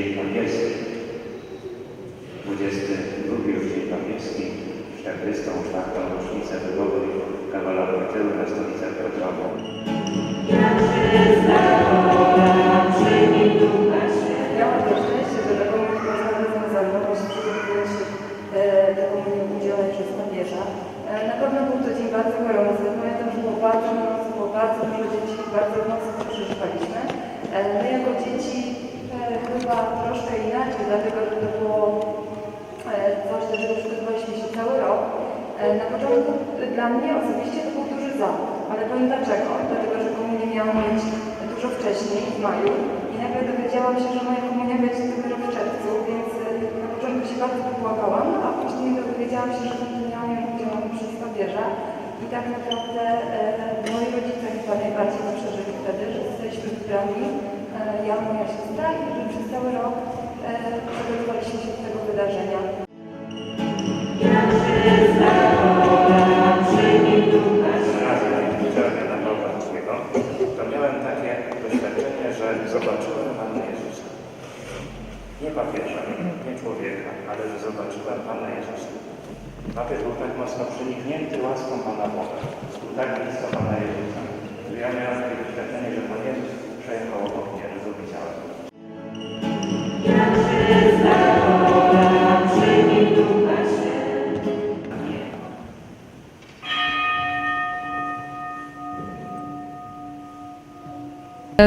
Dzień Papielski, 22 już Dzień Papielski, 44. rocznicę wyboru Karola Wojtyły na stolicę Piotrową. Miałam też szczęście, że taką poznanie związaną właśnie przygotowując się e, do komunii udzielonej przez papieża. E, na pewno był to dzień bardzo gorący. Pamiętam, było bardzo było bardzo dużo dzieci, bardzo mocno to przeżywaliśmy. E, my jako dzieci e, chyba troszkę inaczej, dlatego że to było e, do czego przygotowaliśmy się cały rok. E, na początku dla mnie osobiście to był duży zawód, ale powiem dlaczego. Dlatego, że komunię miałam mieć dużo wcześniej, w maju i nagle dowiedziałam się, że moja komunia będzie dopiero w czerwcu, więc e, na początku się bardzo popłakałam, a później dowiedziałam się, że będę miała ją udzielone przez papieża i tak naprawdę e, moi rodzice chyba najbardziej to przeżyli wtedy, że zostaliśmy wybrani, e, ja, moja siostra i że przez cały rok przygotowaliśmy się do tego wydarzenia. Z racji uczelni na Bałtyckiego, to miałem takie doświadczenie, że zobaczyłem Pana Jezusa. Nie papieża, nie człowieka, ale że zobaczyłem Pana Jezusa. Papież był tak mocno przeniknięty łaską Pana Boga. Był tak blisko Pana Jezusa. że Ja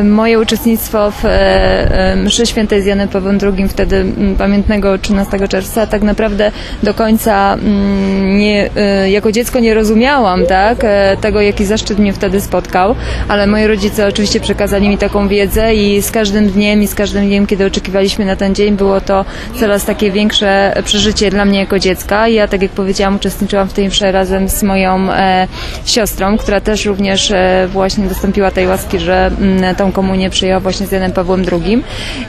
Moje uczestnictwo w e, e, mszy świętej z Janem Pawłem II, wtedy pamiętnego 13 czerwca, tak naprawdę do końca nie, e, jako dziecko nie rozumiałam tak, tego, jaki zaszczyt mnie wtedy spotkał, ale moi rodzice oczywiście przekazali mi taką wiedzę i z każdym dniem i z każdym dniem, kiedy oczekiwaliśmy na ten dzień, było to coraz takie większe przeżycie dla mnie jako dziecka. Ja, tak jak powiedziałam, uczestniczyłam w tej mszy razem z moją siostrą, która też również właśnie dostąpiła tej łaski, że mm, tą komunię przyjęła właśnie z Janem Pawłem II.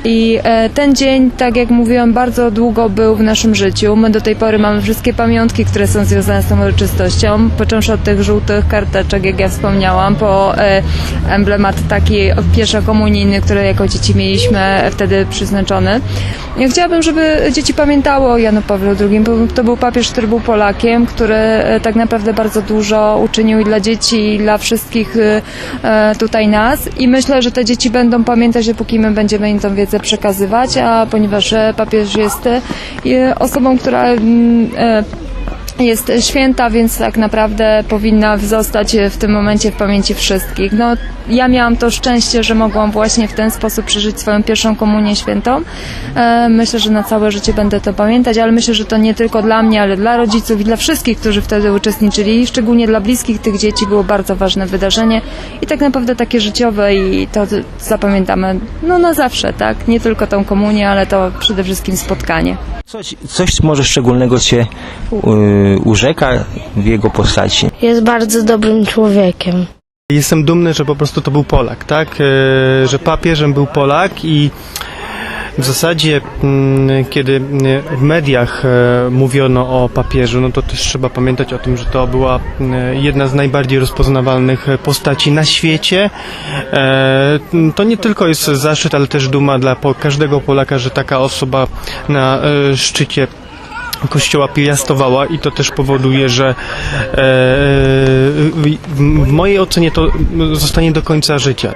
I e, ten dzień, tak jak mówiłam, bardzo długo był w naszym życiu. My do tej pory mamy wszystkie pamiątki, które są związane z tą uroczystością, począwszy od tych żółtych karteczek, jak ja wspomniałam, po e, emblemat taki pieszo-komunijny, który jako dzieci mieliśmy wtedy przyznaczony. Ja chciałabym, żeby dzieci pamiętały o Janu Pawle II, bo to był papież, który był Polakiem, który e, tak naprawdę bardzo dużo uczynił i dla dzieci, i dla wszystkich tutaj nas. I myślę, że te dzieci będą pamiętać, dopóki my będziemy im tą wiedzę przekazywać, a ponieważ e, papież jest e, osobą, która mm, e, jest święta, więc tak naprawdę powinna zostać w tym momencie w pamięci wszystkich. No, ja miałam to szczęście, że mogłam właśnie w ten sposób przeżyć swoją pierwszą komunię świętą. E, myślę, że na całe życie będę to pamiętać, ale myślę, że to nie tylko dla mnie, ale dla rodziców i dla wszystkich, którzy wtedy uczestniczyli, szczególnie dla bliskich tych dzieci było bardzo ważne wydarzenie i tak naprawdę takie życiowe i to zapamiętamy no na zawsze, tak? Nie tylko tą komunię, ale to przede wszystkim spotkanie. Coś, coś może szczególnego Cię y, urzeka w jego postaci. Jest bardzo dobrym człowiekiem. Jestem dumny, że po prostu to był Polak, tak? E, Że papieżem był Polak i w zasadzie, mm, kiedy mm, w mediach mówiono o papieżu, no to też trzeba pamiętać o tym, że to była jedna z najbardziej rozpoznawalnych postaci na świecie. To nie tylko jest zaszczyt, ale też duma dla każdego Polaka, że taka osoba na szczycie kościoła piastowała i to też powoduje, że e, w, w mojej ocenie to zostanie do końca życia.